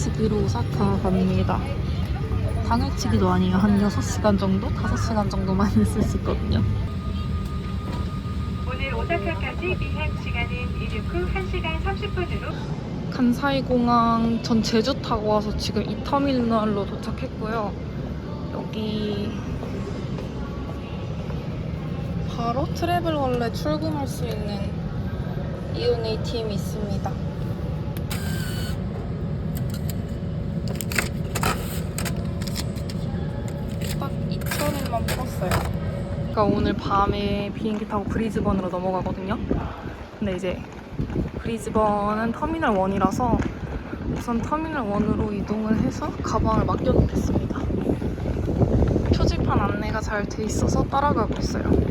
당일치기로 오사카 갑니다. 당일치기도 아니에요. 한 6시간 정도? 5시간 정도만 있을 수 있거든요. 오늘 오사카까지 비행 시간은 이륙 후 1시간 30분으로 간사이 공항 전 제주 타고 와서 지금 이 터미널로 도착했고요. 여기 바로 트래블 원래 출금할 수 있는 이온 ATM이 있습니다. 딱 2,000엔만 풀었어요. 그러니까 오늘 밤에 비행기 타고 브리즈번으로 넘어가거든요. 근데 이제 브리즈번은 터미널 1이라서 우선 터미널 1으로 이동을 해서 가방을 맡겨놓겠습니다. 표지판 안내가 잘 돼 있어서 따라가고 있어요.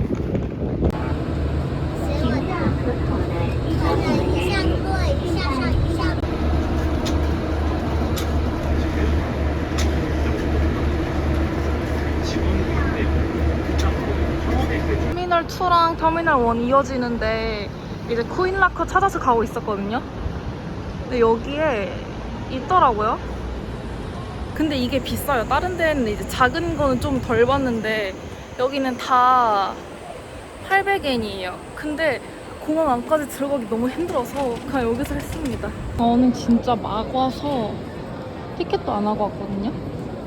2랑 터미널 1 이어지는데 이제 코인라커 찾아서 가고 있었거든요. 근데 여기에 있더라고요. 근데 이게 비싸요. 다른 데는 이제 작은 거는 좀덜 받는데 여기는 다 800엔이에요. 근데 공항 안까지 들어가기 너무 힘들어서 그냥 여기서 했습니다. 저는 진짜 막 와서 티켓도 안 하고 왔거든요.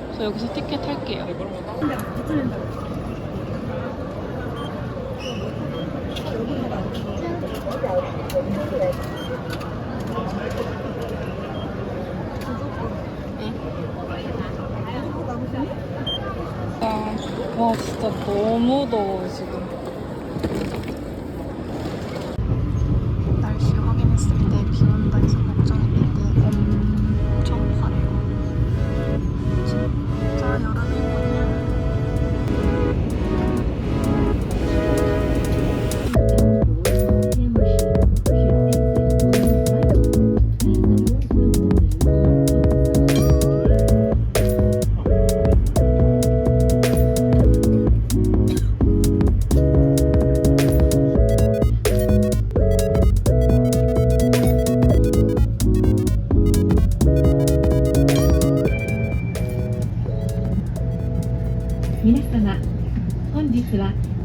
그래서 여기서 티켓 할게요. 아, 와 진짜 너무 더워 지금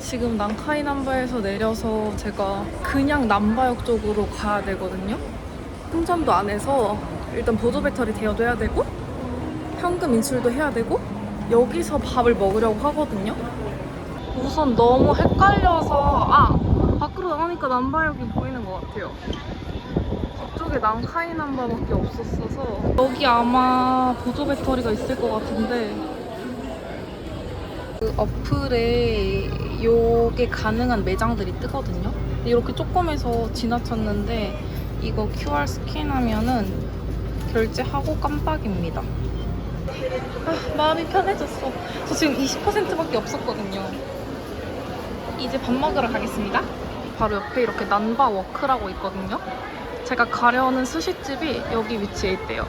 지금 난카이 남바에서 내려서 제가 그냥 남바역 쪽으로 가야 되거든요. 충전도 안 해서 일단 보조 배터리 대여도 해야 되고 현금 인출도 해야 되고 여기서 밥을 먹으려고 하거든요. 우선 너무 헷갈려서 아 밖으로 나가니까 남바역이 보이는 것 같아요. 저쪽에 난카이 남바밖에 없었어서 여기 아마 보조 배터리가 있을 것 같은데 그 어플에 요게 가능한 매장들이 뜨거든요. 이렇게 조금해서 지나쳤는데 이거 QR 스캔하면은 결제하고 깜빡입니다. 아, 마음이 편해졌어. 저 지금 20%밖에 없었거든요. 이제 밥 먹으러 가겠습니다. 바로 옆에 이렇게 난바 워크라고 있거든요. 제가 가려는 스시집이 여기 위치에 있대요.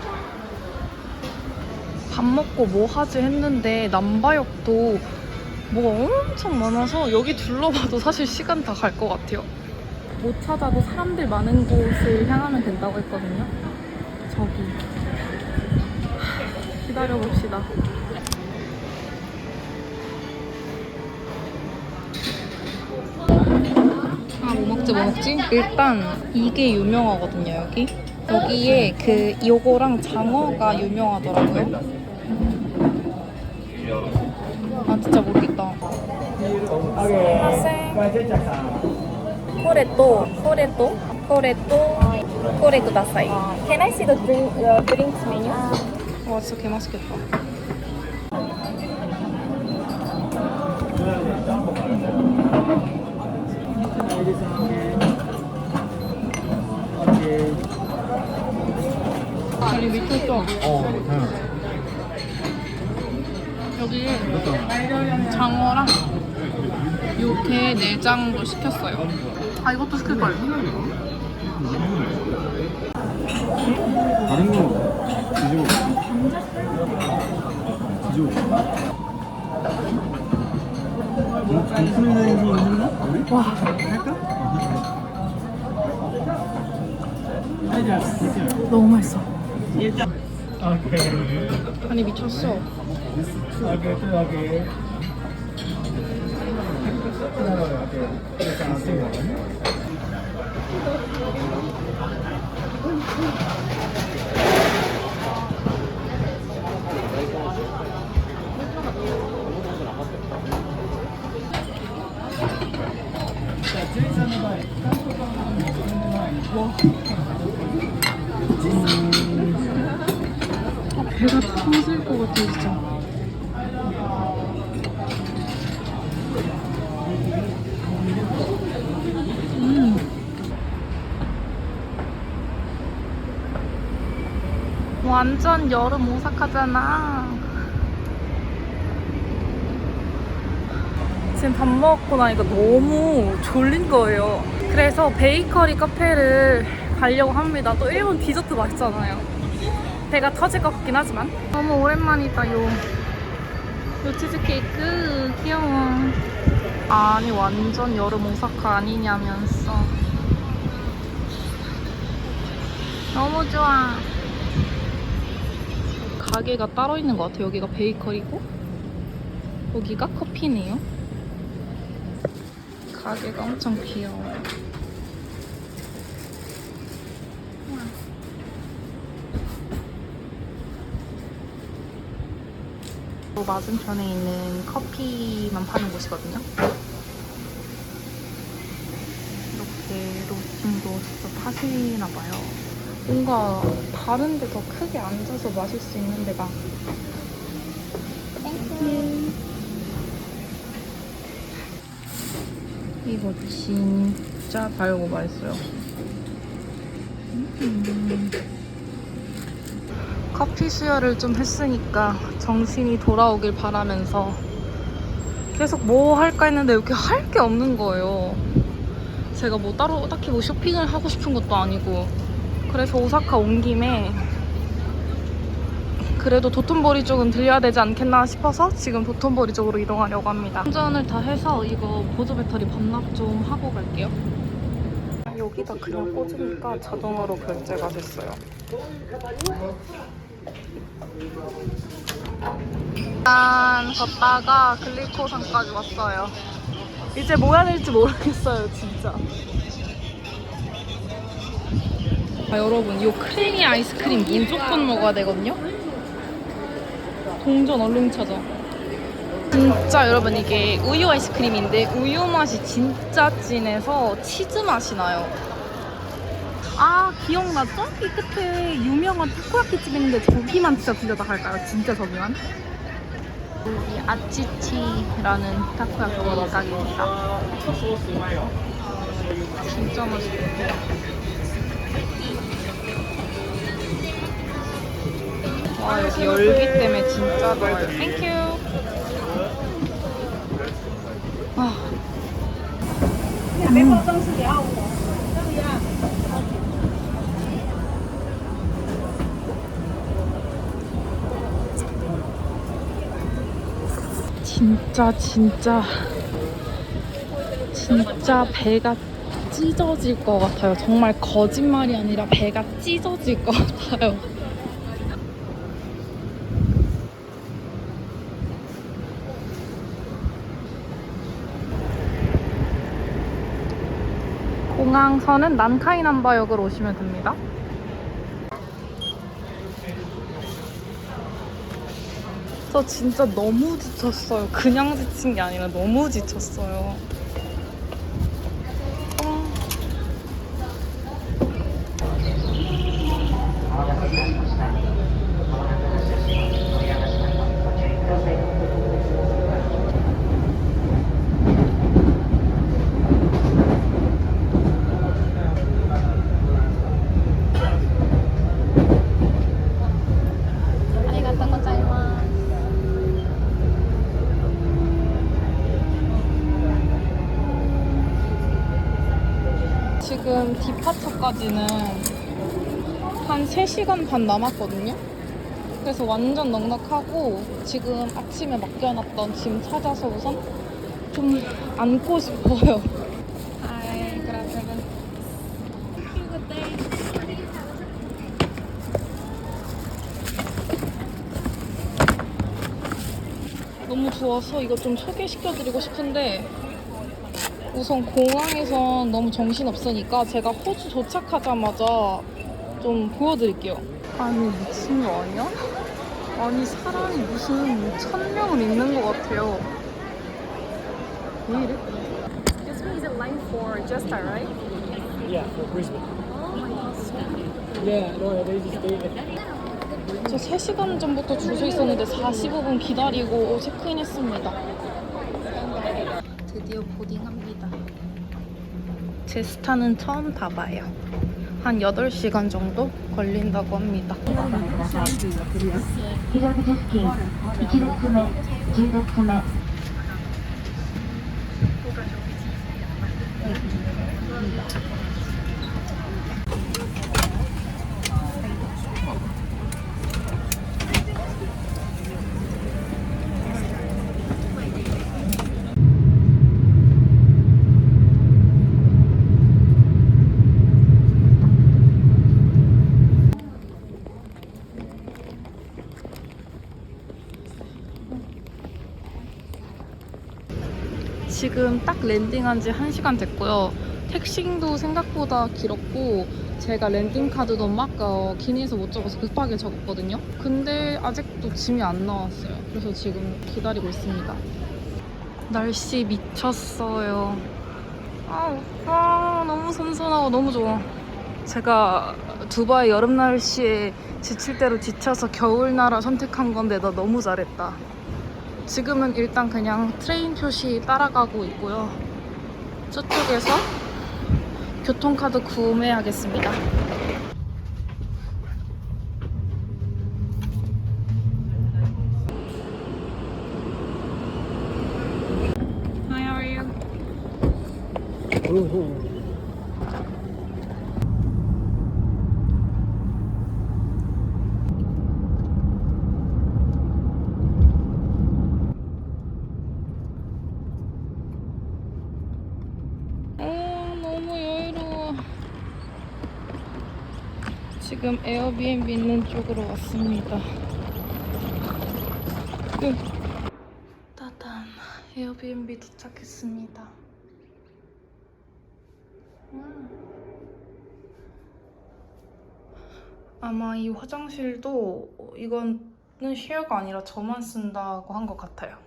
밥 먹고 뭐 하지 했는데 남바역도 뭐가 엄청 많아서 여기 둘러봐도 사실 시간 다 갈 것 같아요. 못 찾아도 사람들 많은 곳을 향하면 된다고 했거든요. 저기. 하, 기다려봅시다. 아, 뭐 먹지, 뭐 먹지? 일단 이게 유명하거든요, 여기. 여기에 그 요거랑 장어가 유명하더라고요. 아 진짜 모르겠다. 코레또 코레또 코레또 코레 구다사이. Can I see the drink the drinks menu? 와 진짜 개 맛있겠다. 아니 밑에 좀. 어, 네. 여기 장어랑 요게 내장도 시켰어요. 아 이것도 시킬 걸. 다른 거 뒤집어 뒤집어? 와 할까? 너무 맛있어. 오케이 아니 미쳤어. 배가 터질 것 같아 진짜. 완전 여름 오사카잖아. 지금 밥 먹고 나니까 너무 졸린 거예요. 그래서 베이커리 카페를 가려고 합니다. 또 일본 디저트 맛있잖아요. 배가 터질 것 같긴 하지만 너무 오랜만이다 요, 요 치즈케이크 귀여워 아니 완전 여름 오사카 아니냐면서 너무 좋아 가게가 따로 있는 것 같아요 여기가 베이커리고 여기가 커피네요 가게가 엄청 귀여워요 또 맞은편에 있는 커피만 파는 곳이거든요. 이렇게 로스팅도 직접 하시나 봐요. 뭔가 다른 데 더 크게 앉아서 마실 수 있는 데가. 이거 진짜 달고 맛있어요. 음. 커피 수혈을 좀 했으니까 정신이 돌아오길 바라면서 계속 뭐 할까 했는데 이렇게 할 게 없는 거예요. 제가 뭐 따로 딱히 뭐 쇼핑을 하고 싶은 것도 아니고 그래서 오사카 온 김에 그래도 도톤보리 쪽은 들려야 되지 않겠나 싶어서 지금 도톤보리 쪽으로 이동하려고 합니다. 충전을 다 해서 이거 보조 배터리 반납 좀 하고 갈게요. 여기다 그냥 꽂으니까 자동으로 결제가 됐어요. 일단 걷다가 글리코산까지 왔어요. 이제 뭐 해야 될지 모르겠어요, 진짜. 아, 여러분, 이 크리미 아이스크림 무조건 먹어야 되거든요? 동전 얼른 찾아. 진짜 여러분 이게 우유 아이스크림인데 우유 맛이 진짜 진해서 치즈 맛이 나요. 아 기억나죠? 이 끝에 유명한 타코야키 집 있는데 저기만 진짜 들려다 갈까요? 진짜 저기만? 여기 아치치라는 타코야키 가게입니다. 진짜 맛있어요. 와 여기 열기 때문에 진짜 더워요. 땡큐. 아. 진짜 진짜 진짜 배가 찢어질 것 같아요. 정말 거짓말이 아니라 배가 찢어질 것 같아요. 공항선은 난카이 남바역으로 오시면 됩니다. 저 진짜 너무 지쳤어요. 그냥 지친 게 아니라 너무 지쳤어요. 디파처까지는 한 3시간 반 남았거든요. 그래서 완전 넉넉하고 지금 아침에 맡겨놨던 짐 찾아서 우선 좀 안고 싶어요. 아이, 그러면은 너무 좋아서 이거 좀 소개시켜드리고 싶은데 우선 공항에선 너무 정신없으니까 제가 호주 도착하자마자 좀 보여드릴게요. 아니 미친 거 아니야? 아니 사람이 무슨 천 명은 있는 것 같아요. 왜 이래? This one is a line for Jesta, right? Yeah, for Brisbane. Yeah, no, they just 저 3시간 전부터 줄 서 있었는데 45분 기다리고 체크인 했습니다. 드디어 보딩합니다. 제 스타는 처음 타봐요. 한 8시간 정도 걸린다고 합니다. 非常口付近1列目10列目 지금 딱 랜딩한 지 1시간 됐고요. 택싱도 생각보다 길었고 제가 랜딩 카드도 막 어, 기니에서 못 적어서 급하게 적었거든요. 근데 아직도 짐이 안 나왔어요. 그래서 지금 기다리고 있습니다. 날씨 미쳤어요. 아, 오빠 너무 선선하고 너무 좋아. 제가 두바이 여름 날씨에 지칠 대로 지쳐서 겨울 나라 선택한 건데 나 너무 잘했다. 지금은 일단 그냥 트레인 표시 따라가고 있고요. 저쪽에서 교통카드 구매하겠습니다. 어, 너무 여유로워. 지금 에어비앤비 있는 쪽으로 왔습니다. 끝. 따단 에어비앤비 도착했습니다. 음. 아마 이 화장실도 이거는 쉐어가 아니라 저만 쓴다고 한 것 같아요.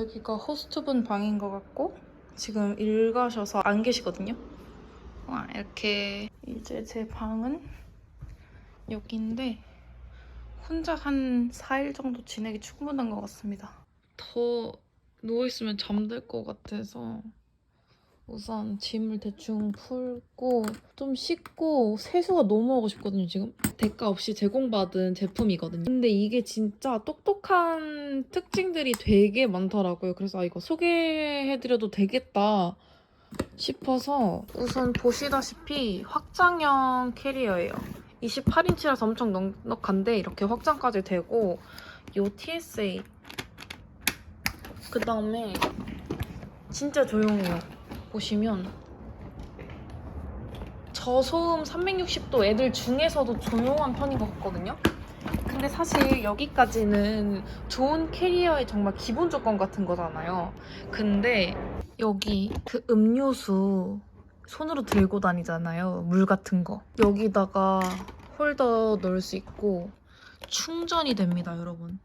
여기가 호스트분 방인 것 같고 지금 일 가셔서 안 계시거든요. 와, 이렇게 이제 제 방은 여기인데 혼자 한 4일 정도 지내기 충분한 것 같습니다. 더 누워있으면 잠들 것 같아서 우선 짐을 대충 풀고 좀 씻고 세수가 너무 하고 싶거든요. 지금 대가 없이 제공받은 제품이거든요. 근데 이게 진짜 똑똑한 특징들이 되게 많더라고요. 그래서 아 이거 소개해드려도 되겠다 싶어서 우선 보시다시피 확장형 캐리어예요 28인치라서 엄청 넉넉한데 이렇게 확장까지 되고 요 TSA 그 다음에 진짜 조용해요 보시면 저소음 360도 애들 중에서도 조용한 편인 것 같거든요. 근데 사실 여기까지는 좋은 캐리어의 정말 기본 조건 같은 거잖아요. 근데 여기 그 음료수 손으로 들고 다니잖아요. 물 같은 거. 여기다가 홀더 넣을 수 있고 충전이 됩니다, 여러분.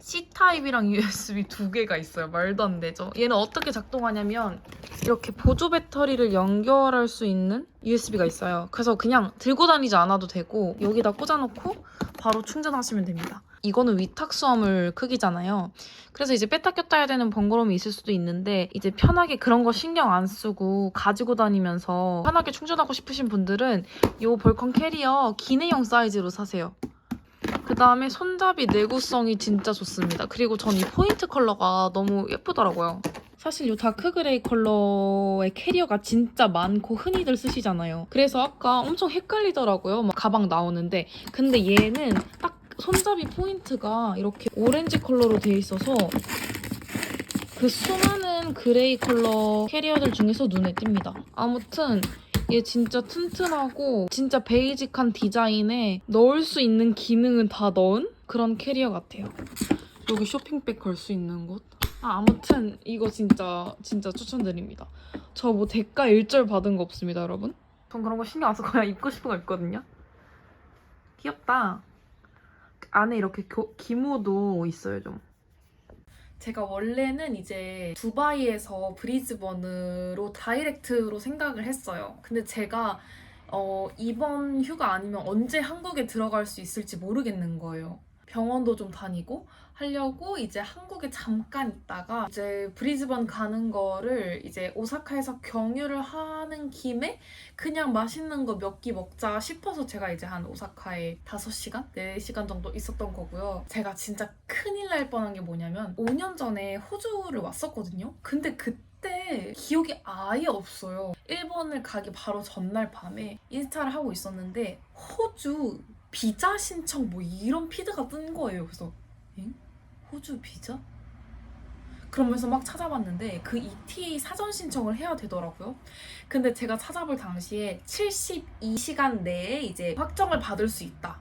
C타입이랑 USB 두 개가 있어요. 말도 안 되죠. 얘는 어떻게 작동하냐면 이렇게 보조 배터리를 연결할 수 있는 USB가 있어요. 그래서 그냥 들고 다니지 않아도 되고 여기다 꽂아놓고 바로 충전하시면 됩니다. 이거는 위탁 수화물 크기잖아요. 그래서 이제 뺐다 꼈다 해야 되는 번거로움이 있을 수도 있는데 이제 편하게 그런 거 신경 안 쓰고 가지고 다니면서 편하게 충전하고 싶으신 분들은 이 벌컨 캐리어 기내용 사이즈로 사세요. 그 다음에 손잡이 내구성이 진짜 좋습니다. 그리고 전 이 포인트 컬러가 너무 예쁘더라고요. 사실 이 다크 그레이 컬러의 캐리어가 진짜 많고 흔히들 쓰시잖아요. 그래서 아까 엄청 헷갈리더라고요. 막 가방 나오는데. 근데 얘는 딱 손잡이 포인트가 이렇게 오렌지 컬러로 돼 있어서 그 수많은 그레이 컬러 캐리어들 중에서 눈에 띕니다. 아무튼 얘 진짜 튼튼하고 진짜 베이직한 디자인에 넣을 수 있는 기능은 다 넣은 그런 캐리어 같아요. 여기 쇼핑백 걸 수 있는 곳. 아, 아무튼 이거 진짜 진짜 추천드립니다. 저 뭐 대가 일절 받은 거 없습니다, 여러분. 전 그런 거 신경 안 써서 그냥 입고 싶은 거 입거든요. 귀엽다. 안에 이렇게 교- 기모도 있어요, 좀. 제가 원래는 이제 두바이에서 브리즈번으로 다이렉트로 생각을 했어요. 근데 제가 어, 이번 휴가 아니면 언제 한국에 들어갈 수 있을지 모르겠는 거예요. 병원도 좀 다니고 하려고 이제 한국에 잠깐 있다가 이제 브리즈번 가는 거를 이제 오사카에서 경유를 하는 김에 그냥 맛있는 거 몇 끼 먹자 싶어서 제가 이제 한 오사카에 5시간? 4시간 정도 있었던 거고요. 제가 진짜 큰일 날 뻔한 게 뭐냐면 5년 전에 호주를 왔었거든요. 근데 그때 기억이 아예 없어요. 일본을 가기 바로 전날 밤에 인스타를 하고 있었는데 호주 비자 신청 뭐 이런 피드가 뜬 거예요. 그래서 엥? 호주 비자? 그러면서 막 찾아봤는데 그 ET 사전 신청을 해야 되더라고요. 근데 제가 찾아볼 당시에 72시간 내에 이제 확정을 받을 수 있다.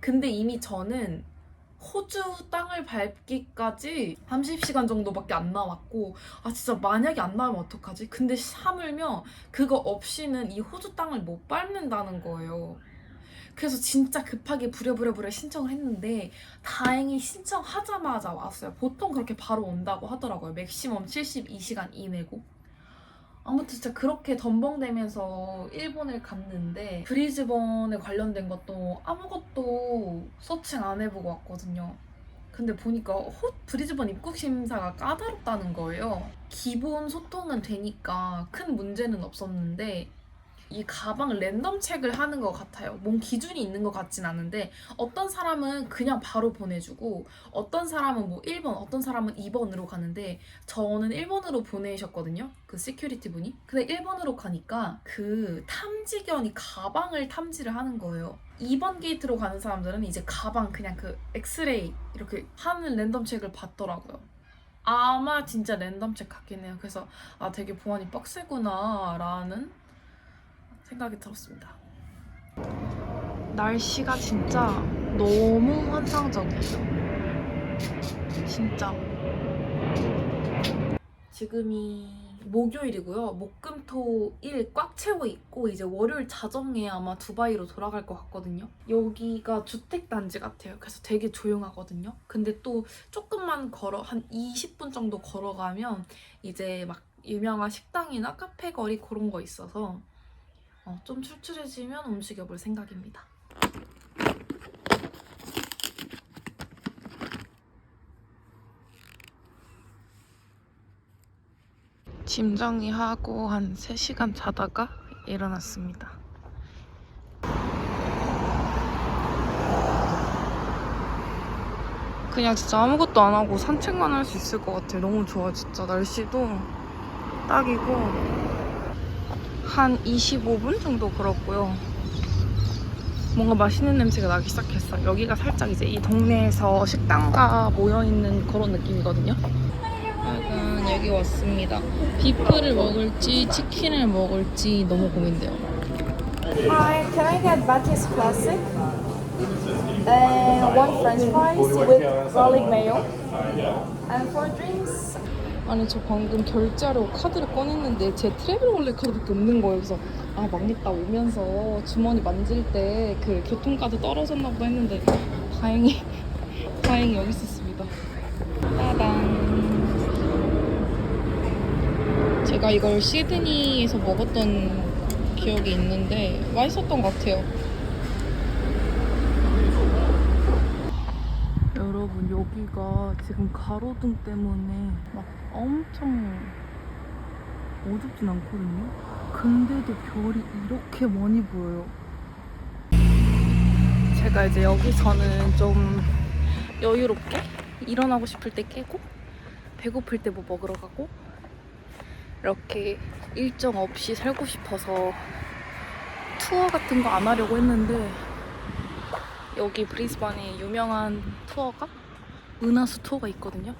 근데 이미 저는 호주 땅을 밟기까지 30시간 정도밖에 안 남았고 아 진짜 만약에 안 나오면 어떡하지? 근데 하물며 그거 없이는 이 호주 땅을 못 밟는다는 거예요. 그래서 진짜 급하게 부랴부랴부랴 신청을 했는데 다행히 신청하자마자 왔어요. 보통 그렇게 바로 온다고 하더라고요. 맥시멈 72시간 이내고. 아무튼 진짜 그렇게 덤벙대면서 일본을 갔는데 브리즈번에 관련된 것도 아무것도 서칭 안 해보고 왔거든요. 근데 보니까 호, 브리즈번 입국 심사가 까다롭다는 거예요. 기본 소통은 되니까 큰 문제는 없었는데 이 가방 랜덤 책을 하는 것 같아요. 뭔 기준이 있는 것 같진 않은데 어떤 사람은 그냥 바로 보내주고 어떤 사람은 뭐 1번, 어떤 사람은 2번으로 가는데 저는 1번으로 보내셨거든요. 그 시큐리티 분이. 근데 1번으로 가니까 그 탐지견이 가방을 탐지를 하는 거예요. 2번 게이트로 가는 사람들은 이제 가방 그냥 그 엑스레이 이렇게 하는 랜덤 책을 봤더라고요. 아마 진짜 랜덤 책 같긴 해요. 그래서 아 되게 보안이 빡세구나 라는 생각이 들었습니다. 날씨가 진짜 너무 환상적이에요. 진짜. 지금이 목요일이고요. 목금토 일 꽉 채워 있고 이제 월요일 자정에 아마 두바이로 돌아갈 것 같거든요. 여기가 주택 단지 같아요. 그래서 되게 조용하거든요. 근데 또 조금만 걸어 한 20분 정도 걸어가면 이제 막 유명한 식당이나 카페 거리 그런 거 있어서 어, 좀 출출해지면 움직여 볼 생각입니다. 짐 정리하고 한 3시간 자다가 일어났습니다. 그냥 진짜 아무것도 안 하고 산책만 할 수 있을 것 같아요. 너무 좋아, 진짜. 날씨도 딱이고. 한 25분 정도 걸었고요. 뭔가 맛있는 냄새가 나기 시작했어요. 여기가 살짝 이제 이 동네에서 식당가 모여있는 그런 느낌이거든요. 약간 여기 왔습니다. 비프를 먹을지 치킨을 먹을지 너무 고민돼요. Hi, can I get Batis Classic? And one french fries with garlic mayo. And for drinks, 아니 저 방금 결제하려고 카드를 꺼냈는데 제 트래블 원래 카드밖에 없는 거예요. 그래서 아 망했다 오면서 주머니 만질 때 그 교통카드 떨어졌나 보다 했는데 다행히 다행히 여기 있었습니다. 따단. 제가 이걸 시드니에서 먹었던 기억이 있는데 맛있었던 것 같아요. 여기가 지금 가로등 때문에 막 엄청 어둡진 않거든요. 근데도 별이 이렇게 많이 보여요. 제가 이제 여기서는 좀 여유롭게 일어나고 싶을 때 깨고 배고플 때 뭐 먹으러 가고 이렇게 일정 없이 살고 싶어서 투어 같은 거 안 하려고 했는데 여기 브리스반에 유명한 투어가 은하수 투어가 있거든요.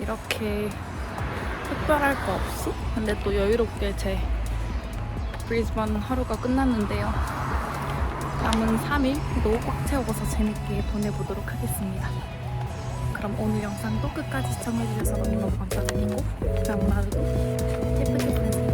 이렇게 특별할 거 없이 근데 또 여유롭게 제 브리스반 하루가 끝났는데요. 남은 3일 너무 꽉 채워서 재밌게 보내보도록 하겠습니다. 그럼 오늘 영상도 끝까지 시청해주셔서 너무너무 감사드리고 그럼 하루도 예쁘게 보내세요.